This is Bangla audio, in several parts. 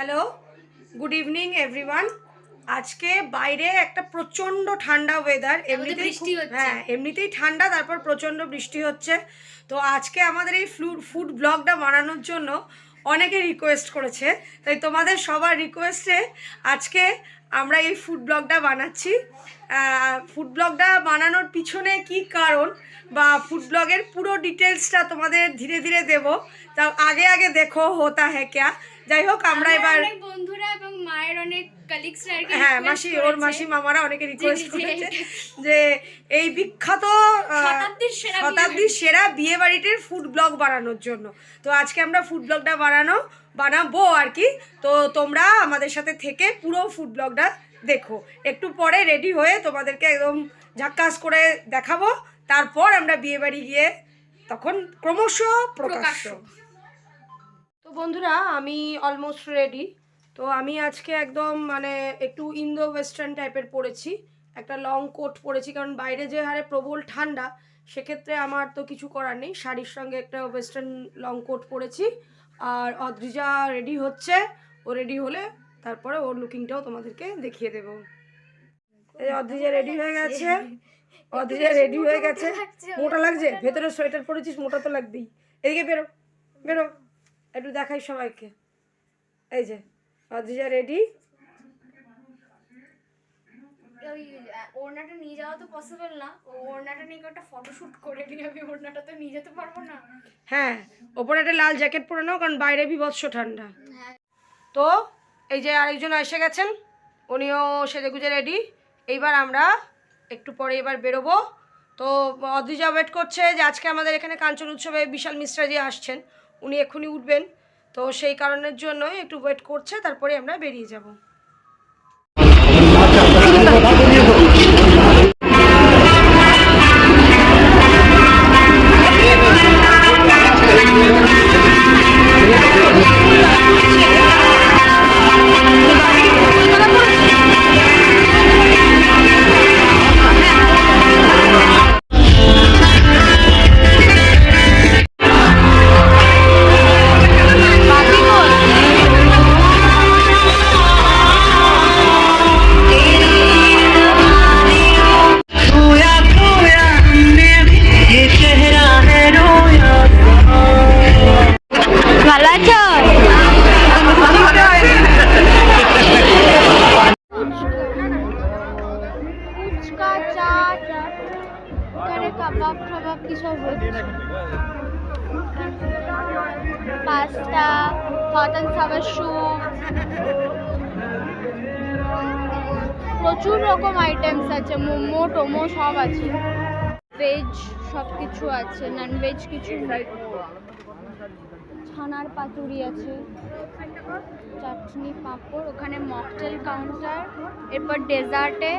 হ্যালো গুড ইভিনিং এভরিওয়ান আজকে বাইরে একটা প্রচণ্ড ঠান্ডা ওয়েদার এমনিতেই বৃষ্টি হ্যাঁ এমনিতেই ঠান্ডা তারপর প্রচণ্ড বৃষ্টি হচ্ছে। তো আজকে আমাদের এই ফুড ফুড ব্লগটা বানানোর জন্য অনেকে রিকোয়েস্ট করেছে। তাই তোমাদের সবার রিকোয়েস্টে আজকে আমরা এই ফুড ব্লগটা বানাচ্ছি। ফুড ব্লগটা বানানোর পিছনে কি কারণ বা ফুড ব্লগের পুরো ডিটেলসটা তোমাদের ধীরে ধীরে দেব। তা আগে আগে দেখো হোতা হ্যাঁ ক্যা? যাই হোক আমরা এবার বন্ধুরা এবং মায়ের অনেক কলিগসরা হ্যাঁ মাসি ওর মাসি মামারা অনেকে রিকোয়েস্ট। করেছে যে এই বিখ্যাত শতাব্দীর সেরা বিয়ে বাড়িটির ফুড ব্লগ বানানোর জন্য। তো আজকে আমরা ফুড ব্লগটা বানানো বানাবো আর কি। তো তোমরা আমাদের সাথে থেকে পুরো ফুড ব্লগটা দেখো। একটু পরে রেডি হয়ে তোমাদেরকে একদম ঝাক্কাস করে দেখাবো। তারপর আমরা বিয়ে বাড়ি গিয়ে তখন ক্রমশ প্রকাশ্য। তো বন্ধুরা, আমি অলমোস্ট রেডি তো আমি আজকে একদম মানে একটু ইন্দো ওয়েস্টার্ন টাইপের পরেছি একটা লং কোট পরেছি কারণ বাইরে যে হারে প্রবল ঠান্ডা, সেক্ষেত্রে আমার তো কিছু করার নেই। শাড়ির সঙ্গে একটা ওয়েস্টার্ন লং কোট পরেছি আর অদ্রিজা রেডি হচ্ছে। ও রেডি হলে তারপরে ওর লুকিংটাও তোমাদেরকে দেখিয়ে দেবো। অদ্রিজা রেডি হয়ে গেছে। অদ্রিজা রেডি হয়ে গেছে। মোটা লাগছে? ভেতরে সোয়েটার পরেছিস? মোটা তো লাগবেই। এদিকে বেরো বেরো। একটু দেখাই সবাইকে। এই যে অদ্রিজা রেডি ওই ওড়নাটা নিয়ে যাওয়া তো পসিবল না। ওড়নাটা নিয়ে একটা ফটোশুট করে নিয়ে আমি ওড়নাটা তো নিয়ে যেতে পারব না। হ্যাঁ ওপরে একটা লাল জ্যাকেট পরে নাও কারণ বাইরে বিভৎস ঠান্ডা। হ্যাঁ। তো এই যে আরেকজন এসে গেছেন উনিও সেজে গুজে রেডি এইবার আমরা একটু পরে এবার বেরোবো। তো অদ্রিজা ওয়েট করছে যে আজকে আমাদের এখানে কাঞ্চন উৎসবে বিশাল মিশ্রাজি আসছেন। উনি এক্ষুনি উঠবেন। তো সেই কারণের জন্যই একটু ওয়েট করছে তারপরে আমরা বেরিয়ে যাব। প্রচুর রকম আইটেমস আছে, মোমো, টোমো সব আছে। ভেজ সব কিছু আছে নন ভেজ কিছু ছানার পাতুরি আছে, চাটনি, পাঁপড়, ওখানে মকটেল কাউন্টার এরপর ডেজার্টে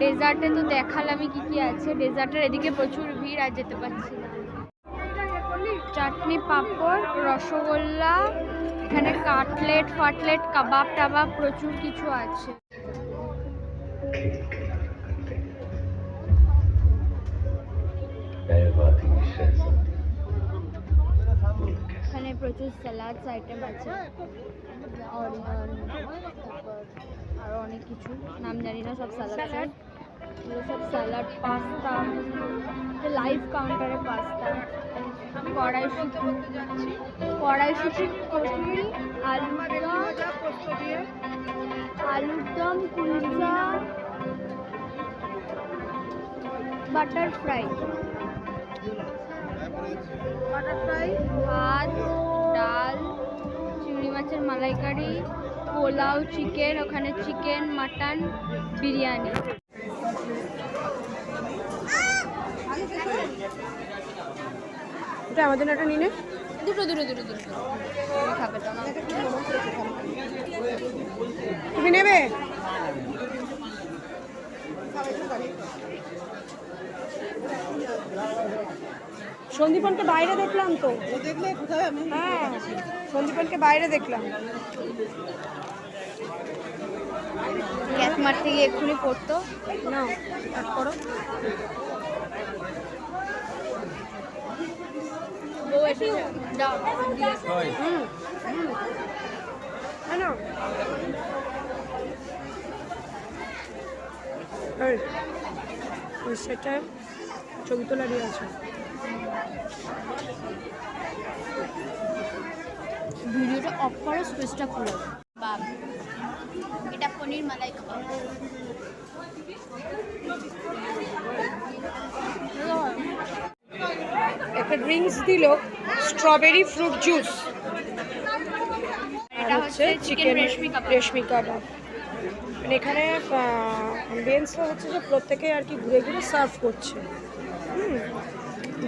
ডেজার্টে তো দেখালামই কি কি আছে ডেজার্টের এদিকে প্রচুর ভিড়, আর যেতে পারছি চাটনি, পাঁপড়, রসগোল্লা এখানে কাটলেট ফাটলেট কাবাব টাবাব প্রচুর কিছু আছে। এখানে প্রচুর স্যালাডস আইটেম আছে। আরও অনেক কিছু। নাম জানি না সব স্যালাড এগুলো সব স্যালাড পাস্তা লাইভ কাউন্টারে পাস্তা কড়াইশুটি কড়াইশুটি কচুরি আলুর দম আলুর দম কুলচা বাটার ফ্রাই বাটারফ্লাই ভাত ডাল চিংড়ি মাছের মালাইকারি পোলাও চিকেন ওখানে চিকেন মাটন বিরিয়ানি। আমাদের একটা নিনে দুটো দুটো দুটো দুটো। তুমি খাবে তুমি নেবে? সন্দীপনকে বাইরে দেখলাম তো। হ্যাঁ সন্দীপনকে বাইরে দেখলাম। গ্যাস মারতে গিয়ে এক্ষুনি পড়তো। নাও স্টার্ট করো। বউ এসে ওই সেটায় ছবি তোলা নিয়ে আছে। ভিডিওটা অফ করে স্পেসটা খুলে বাব এটা পনির মালাই কাবাব একটা ড্রিঙ্কস দিল স্ট্রবেরি ফ্রুট জুস এটা হচ্ছে চিকেন রেশমি কাবাব মানে এখানে বেঞ্চটা হচ্ছে যে প্রত্যেকে আর কি ঘুরে ঘুরে সার্ভ করছে। হুম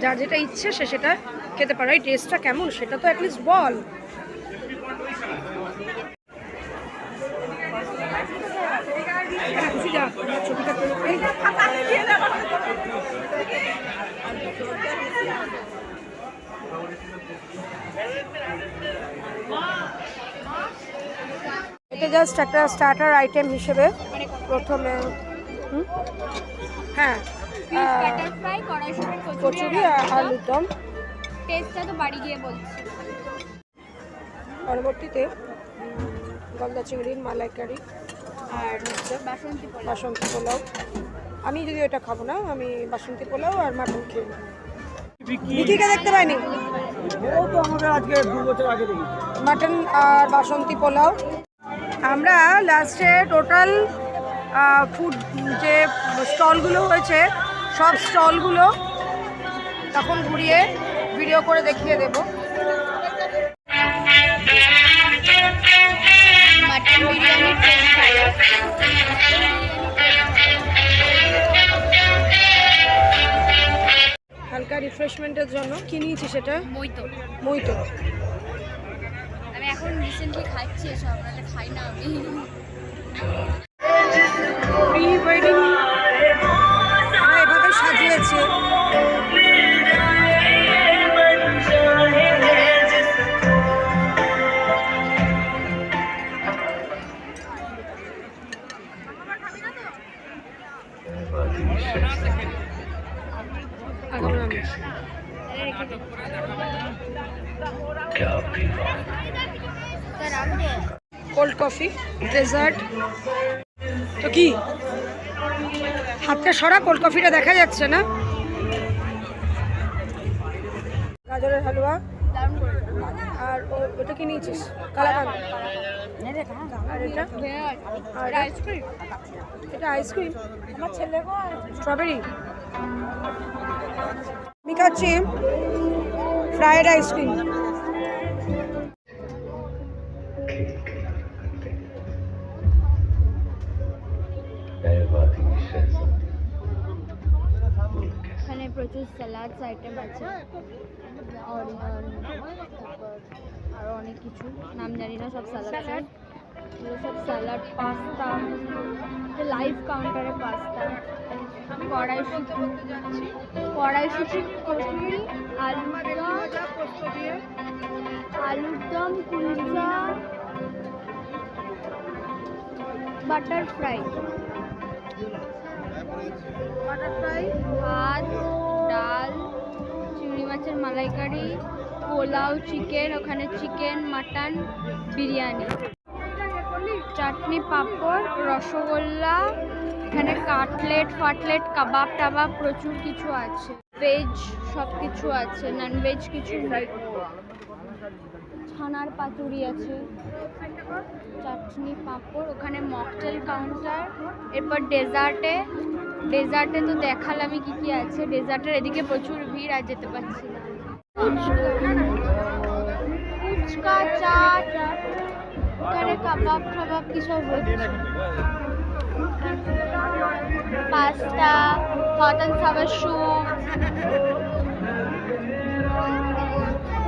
যার যেটা ইচ্ছে সে সেটা খেতে পারে। এই টেস্টটা কেমন সেটা তো অ্যাটলিস্ট বল হ্যাঁ, খুশি যা, আমার ছবিটা তুলে এই, এটা জাস্ট একটা স্টার্টার আইটেম হিসেবে প্রথমে হ্যাঁ কচুরি আর আলুর দম। টেস্টটা তো বাড়ি গিয়ে বলছি। পরবর্তীতে গলদা চিংড়ির মালাইকারি আর হচ্ছে বাসন্তী পোলাও। বাসন্তী পোলাও। আমি যদি ওটা খাব না আমি বাসন্তী পোলাও আর মাটন খেয়ে নেব। বিকিকে দেখতে পাইনি? ও তো আমাদের আজকে দু বছর আগে মাটন আর বাসন্তী পোলাও। আমরা লাস্টে টোটাল ফুড যে স্টলগুলো হয়েছে সব স্টলগুলো তখন ঘুরিয়ে ভিডিও করে দেখিয়ে দেব। মাটন বিরিয়ানি টেস্ট হালকা রিফ্রেশমেন্টের জন্য। কি নিয়েছি সেটা? মইতো। আমি এখন রিসেন্টলি খাচ্ছি এসব নাহলে খাই না আমি প্রি ওয়েডিং এভাবে সাজিয়েছে রাখব কোল্ড কফি ডেজার্ট তো কি? হাতটা সরা কোল্ড কফিটা দেখা যাচ্ছে না? গাজরের হালুয়া। আর ওটা কি নিয়েছিস? কালাকান আর এটা? আর আইসক্রিম এটা আইসক্রিম আমার ছেলে স্ট্রবেরি আমি খাচ্ছি ফ্রায়েড আইসক্রিম প্রচুর স্যালাডস আইটেম আছে আরও অনেক কিছু। নাম জানি না সব স্যালাড সব স্যালাড পাস্তা লাইভ কাউন্টারে পাস্তা কড়াইশুটি কড়াইশুটি কচুরি আলুর দম আলুর দম কুলচা বাটার ফ্রাই বাটারফ্লাই ভাত ডাল, চিংড়ি মাছের মালাইকারি, পোলাও, চিকেন, ওখানে চিকেন, মাটন, বিরিয়ানি। চাটনি, পাঁপড়, রসগোল্লা, এখানে কাটলেট, ফাটলেট, কাবাব টাবাব প্রচুর কিছু আছে। ভেজ সব কিছু আছে নন ভেজ কিছু নেই। ছানার পাতুরি আছে। চাটনি, পাঁপড়, ওখানে মকটেল কাউন্টার এরপর ডেজার্টে ডেজার্টে তো দেখালামই কি কি আছে। ডেজার্টের এদিকে প্রচুর ভিড়, আর যেতে পারছি ফুচকা, চাট, এখানে কাবাব টাবাব কি সব পাস্তা অ্যান্ড সাওয়ার স্যুপ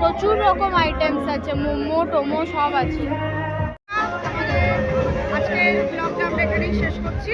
প্রচুর রকম আইটেমস আছে মোমো টোমো সব আছে। আজকে ব্লগটা আমরা শেষ করছি।